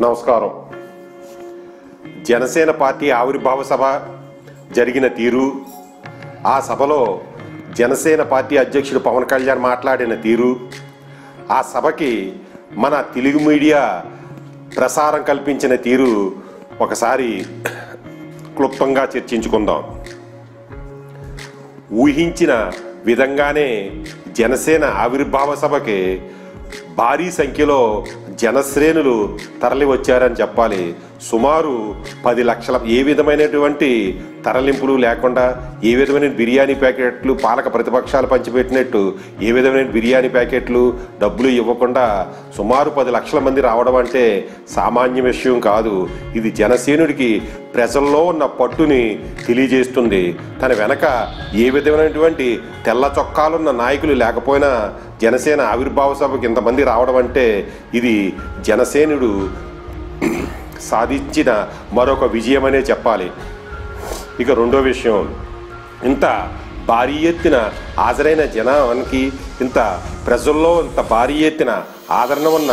నమస్కారం. జనసేన పార్టీ ఆవిర్భావ సభ జరిగిన తీరు ఆ సభలో జనసేన పార్టీ అధ్యక్షుడు పవన్ కళ్యాణ్ మాట్లాడిన తీరు ఆ సభకి మన తెలుగు మీడియా ప్రసారం కల్పించిన తీరు ఒకసారి క్లుప్తంగా చర్చించుకుందాం. ఊహించిన విధంగానే జనసేన ఆవిర్భావ సభకి భారీ సంఖ్యలో జనశ్రేణులు తరలి వచ్చారని చెప్పాలి. సుమారు పది లక్షల ఏ విధమైనటువంటి తరలింపులు లేకుండా ఏ విధమైన బిర్యానీ ప్యాకెట్లు పాలక ప్రతిపక్షాలు పంచిపెట్టినట్టు ఏ విధమైన బిర్యానీ ప్యాకెట్లు డబ్బులు ఇవ్వకుండా సుమారు పది లక్షల మంది రావడం అంటే సామాన్య విషయం కాదు. ఇది జనసేనుడికి ప్రజల్లో ఉన్న పట్టుని తెలియజేస్తుంది. తన వెనక ఏ విధమైనటువంటి తెల్ల చొక్కాలున్న నాయకులు లేకపోయినా జనసేన ఆవిర్భావ సభకు ఇంతమంది రావడం అంటే ఇది జనసేనుడు సాధించిన మరొక విజయమనే చెప్పాలి. ఇక రెండో విషయం ఇంత భారీ ఎత్తున హాజరైన జనానికి ఇంత ప్రజల్లో ఇంత భారీ ఎత్తున ఆదరణ ఉన్న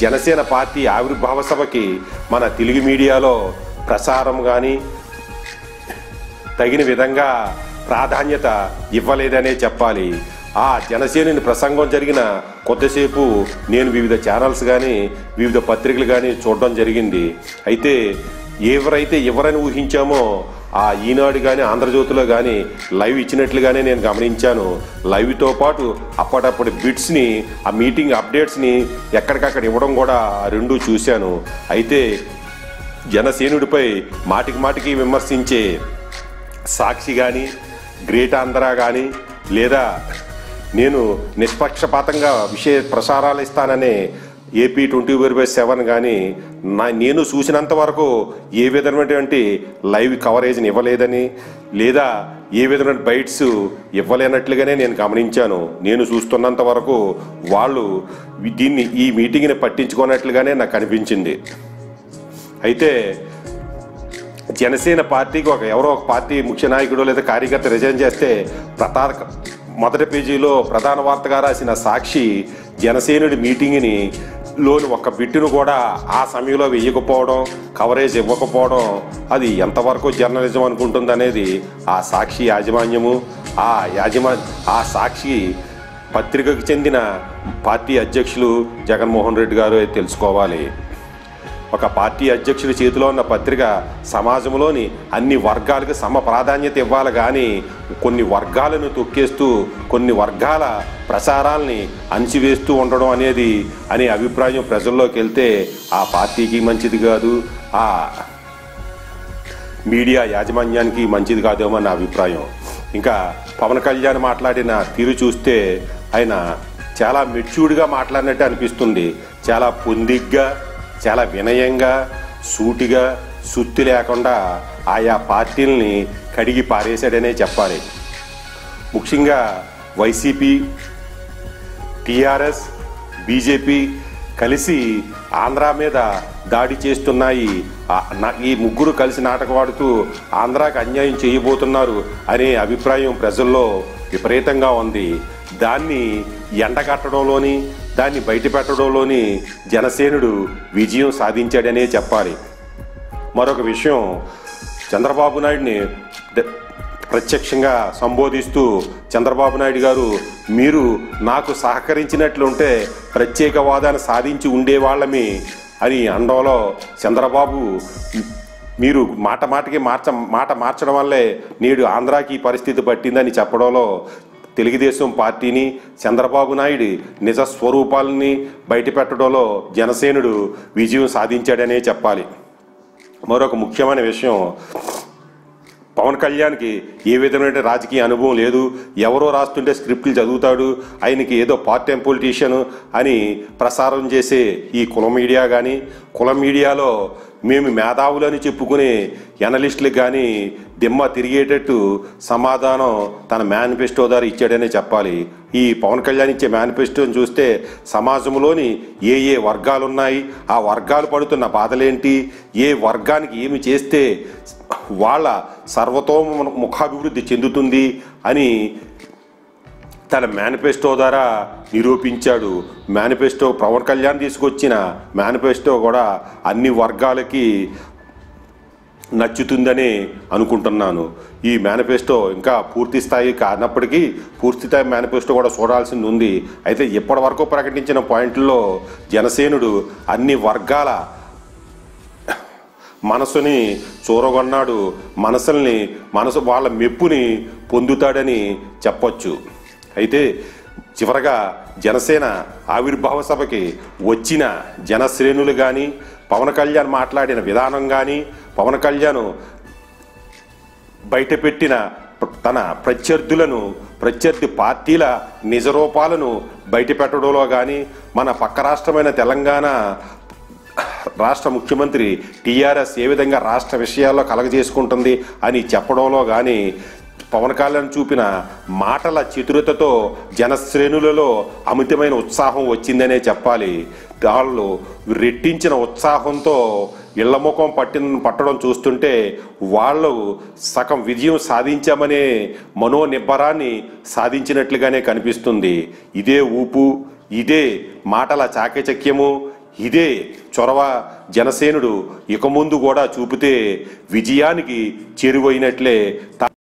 జనసేన పార్టీ ఆవిర్భావ సభకి మన తెలుగు మీడియాలో ప్రసారం కానీ తగిన విధంగా ప్రాధాన్యత ఇవ్వలేదనే చెప్పాలి. ఆ జనసేనుని ప్రసంగం జరిగిన కొద్దిసేపు నేను వివిధ ఛానల్స్ కానీ వివిధ పత్రికలు కానీ చూడడం జరిగింది. అయితే ఎవరైతే ఎవరని ఊహించామో ఆ ఈనాడు కానీ ఆంధ్రజ్యోతిలో కానీ లైవ్ ఇచ్చినట్లుగానే నేను గమనించాను. లైవ్తో పాటు అప్పటప్పటి బిట్స్ని ఆ మీటింగ్ అప్డేట్స్ని ఎక్కడికక్కడ ఇవ్వడం కూడా రెండూ చూశాను. అయితే జనసేనుడిపై మాటికి మాటికి విమర్శించే సాక్షి కానీ గ్రేట్ ఆంధ్ర కానీ లేదా నేను నిష్పక్షపాతంగా విషయ ప్రసారాలు ఇస్తానని AP twenty four by seven కానీ నా నేను చూసినంత వరకు ఏ విధమైనటువంటి లైవ్ కవరేజ్ని ఇవ్వలేదని లేదా ఏ విధమైన బైట్స్ ఇవ్వలేనట్లుగానే నేను గమనించాను. నేను చూస్తున్నంత వరకు వాళ్ళు దీన్ని ఈ మీటింగ్ని పట్టించుకున్నట్లుగానే నాకు అనిపించింది. అయితే జనసేన పార్టీకి ఒక ఎవరో ఒక పార్టీ ముఖ్య నాయకుడు లేదా కార్యకర్త రిజైన్ చేస్తే ప్రతాక మొదటి పేజీలో ప్రధాన వార్తగా రాసిన సాక్షి జనసేనుడి మీటింగ్ని లోని ఒక బిట్టును కూడా ఆ సమయంలో వేయకపోవడం కవరేజ్ ఇవ్వకపోవడం అది ఎంతవరకు జర్నలిజం అనుకుంటుంది అనేది ఆ సాక్షి యాజమాన్యము ఆ యాజమా ఆ సాక్షి పత్రికకు చెందిన పార్టీ అధ్యక్షులు జగన్మోహన్ రెడ్డి గారు తెలుసుకోవాలి. ఒక పార్టీ అధ్యక్షుడి చేతిలో ఉన్న పత్రిక సమాజంలోని అన్ని వర్గాలకు సమ ప్రాధాన్యత ఇవ్వాలి కానీ కొన్ని వర్గాలను తొక్కేస్తూ కొన్ని వర్గాల ప్రసారాల్ని అణిచివేస్తూ ఉండడం అనేది అనే అభిప్రాయం ప్రజల్లోకి వెళ్తే ఆ పార్టీకి మంచిది కాదు ఆ మీడియా యాజమాన్యానికి మంచిది కాదేమో నా అభిప్రాయం. ఇంకా పవన్ కళ్యాణ్ మాట్లాడిన తీరు చూస్తే ఆయన చాలా మెచ్యూర్డ్గా మాట్లాడినట్టు అనిపిస్తుంది. చాలా పొందిగ్గా చాలా వినయంగా సూటిగా సుత్తి లేకుండా ఆయా పార్టీల్ని కడిగి పారేశాడనే చెప్పాలి. ముఖ్యంగా వైసీపీ టీఆర్ఎస్ బీజేపీ కలిసి ఆంధ్ర మీద దాడి చేస్తున్నాయి. ఈ ముగ్గురు కలిసి నాటకవాడుతూ ఆంధ్రాకి అన్యాయం చేయబోతున్నారు అనే అభిప్రాయం ప్రజల్లో విపరీతంగా ఉంది. దాన్ని ఎండగట్టడంలోని దాన్ని బయటపెట్టడంలోని జనసేనుడు విజయం సాధించాడనే చెప్పాలి. మరొక విషయం చంద్రబాబు నాయుడిని ప్రత్యక్షంగా సంబోధిస్తూ చంద్రబాబు నాయుడు గారు మీరు నాకు సహకరించినట్లుంటే ప్రత్యేక హోదాను సాధించి ఉండేవాళ్ళమి అని అండంలో చంద్రబాబు మీరు మాట మాటకి మార్చ మాట మార్చడం వల్లే నేడు ఆంధ్రాకి పరిస్థితి పట్టిందని చెప్పడంలో తెలుగుదేశం పార్టీని చంద్రబాబు నాయుడు నిజ స్వరూపాలని బయటపెట్టడంలో జనసేనుడు విజయం సాధించాడనే చెప్పాలి. మరొక ముఖ్యమైన విషయం పవన్ కళ్యాణ్కి ఏ విధమైన రాజకీయ అనుభవం లేదు. ఎవరో రాస్తుంటే స్క్రిప్ట్లు చదువుతాడు. ఆయనకి ఏదో పార్ట్ టైం పొలిటీషియన్ అని ప్రసారం చేసే ఈ కుల మీడియా కానీ కుల మీడియాలో మేము మేధావులని చెప్పుకునే ఎనలిస్టులకు కానీ దిమ్మ తిరిగేటట్టు సమాధానం తన మేనిఫెస్టో ద్వారా ఇచ్చాడనే చెప్పాలి. ఈ పవన్ కళ్యాణ్ ఇచ్చే మేనిఫెస్టోని చూస్తే సమాజంలోని ఏ ఏ వర్గాలు ఉన్నాయి ఆ వర్గాలు పడుతున్న బాధలేంటి ఏ వర్గానికి ఏమి చేస్తే వాళ్ళ సర్వతో ముఖాభివృద్ధి చెందుతుంది అని తన మేనిఫెస్టో ద్వారా నిరూపించాడు. మేనిఫెస్టో పవన్ కళ్యాణ్ తీసుకొచ్చిన మేనిఫెస్టో కూడా అన్ని వర్గాలకి నచ్చుతుందని అనుకుంటున్నాను. ఈ మేనిఫెస్టో ఇంకా పూర్తి స్థాయి కానప్పటికీ పూర్తి స్థాయి మేనిఫెస్టో కూడా చూడాల్సింది ఉంది. అయితే ఇప్పటి వరకు ప్రకటించిన పాయింట్లలో జనసేనుడు అన్ని వర్గాల మనసుని చూరగొన్నాడు మనసుల్ని మనసు వాళ్ళ మెప్పుని పొందుతాడని చెప్పొచ్చు. అయితే చివరగా జనసేన ఆవిర్భావ సభకి వచ్చిన జనశ్రేణులు కానీ పవన్ కళ్యాణ్ మాట్లాడిన విధానం కానీ పవన్ కళ్యాణ్ బయటపెట్టిన తన ప్రత్యర్థులను ప్రత్యర్థి పార్టీల నిజరూపాలను బయటపెట్టడంలో కానీ మన పక్క రాష్ట్రమైన తెలంగాణ రాష్ట్ర ముఖ్యమంత్రి టీఆర్ఎస్ ఏ విధంగా రాష్ట్ర విషయాల్లో కలగజేసుకుంటుంది అని చెప్పడంలో కానీ పవన్ కళ్యాణ్ చూపిన మాటల చతురతతో జనశ్రేణులలో అమితమైన ఉత్సాహం వచ్చిందనే చెప్పాలి. వాళ్ళు రెట్టించిన ఉత్సాహంతో ఇళ్ళ ముఖం పట్టిన పట్టడం చూస్తుంటే వాళ్ళు సగం విజయం సాధించామనే మనోనిబ్బరాన్ని సాధించినట్లుగానే కనిపిస్తుంది. ఇదే ఊపు ఇదే మాటల చాకచక్యము ఇదే చొరవ జనసేనుడు ఇక ముందు కూడా చూపితే విజయానికి చేరువైనట్లే తా-